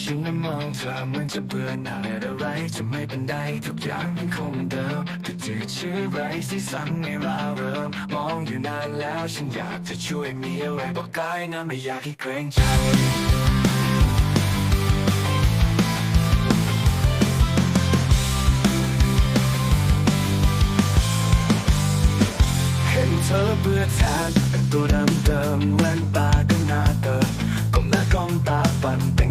ฉันนั้นมองเธอเหมือนจะเบื่อหน่ายอะไรจะไม่เป็นไรทุกอย่างยังคงเดิมแต่จืดชื่อไรสีสันไม่ราเริงมมองอยู่นานแล้วฉันอยากจะช่วยมีอะไรบอกกายนะไม่อยากให้เกรงใจเห็นเธอเบื่อแทนเป็นตัวเดิมเดิมแว่นตาก็หน้าเดิมก้มหน้าก้มตาปั่นแ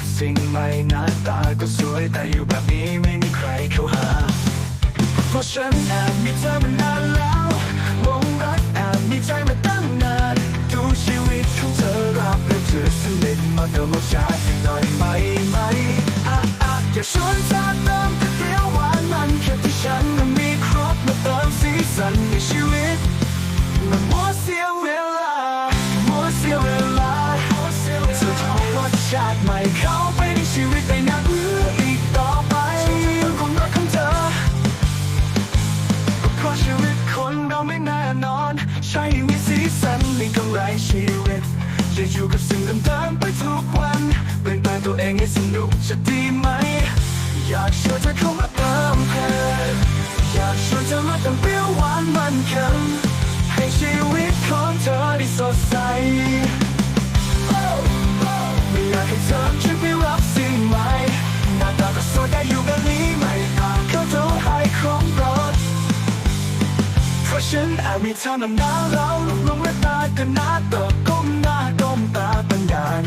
รับสิ่งใหม่หน้าตาก็สวยแต่อยู่แบบนี้ไม่มีใครเข้าหา เพราะฉันแอบมีเธอมานานแล้วหลงรักแอบมีใจมาตั้งนาน ดูชีวิตของเธอรับและเธอสนิทมาเติมรสชาติให้หน่อยไหมไหมอะอะอย่าชวนเธอเติมก๋วยเตี๋ยวหวานมันแค่ที่ฉันนั้นมีครบมาเติมสีสันในชีวิตมันมัวเสียเวลา ใหม่เข้าไปในชีวิตได้นานเพื่ออีกต่อไปของรักของเธอเพราะชีวิตคนเราไม่แน่นอน ใช่มีสีสันมีกำไรชีวิตจะอยู่กับสิ่งเดิมๆไปทุกวันเปลี่ยนแปลงตัวเองให้สนุกจะดีไหม อยากชวนเธอเข้ามาเติมเต็มอยากชวนเธอมาเติมเปรี้ยวหวานมันเค็ม ฉันแอบมีเธอนำหน้าเราลุกลงและตากันหน้าตกก้มหน้าก้มตาปัญญาน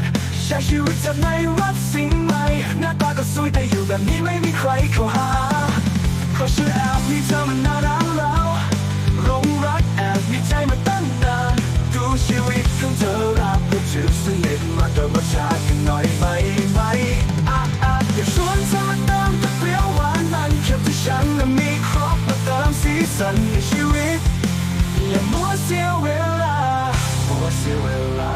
ใช้ชีวิตจากในรักสิ่งใหม่หน้าตาก็สวยแต่อยู่แบบนี้ไม่มีใครเข้าหาเพราะฉันแอบมีเธอมานาน เสียเวลามัวเสียเวลา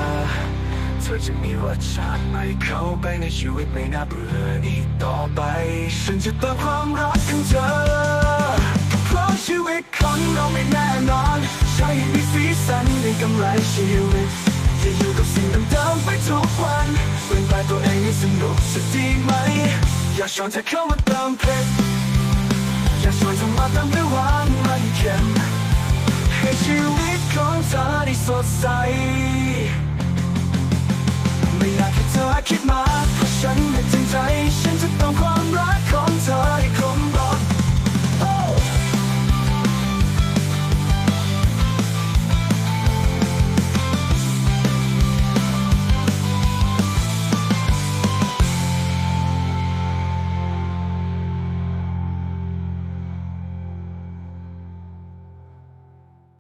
เธอจะมีรสชาติใหม่เข้าไปในชีวิตไม่น่าเบื่ออีกต่อไป ฉันจะเติมความรักของเธอ เพราะชีวิตคนเราไม่แน่นอน ใช้มีสีสันในกำไรชีวิตจะอยู่กับสิ่งเดิมๆไปทุกวันเปลี่ยนแปลงตัวเองให้สนุกจะดีไหม อยากชวนเธอเข้ามาเติมเพชร สดใส ไม่อยากให้เธอคิดมากเพราะฉัน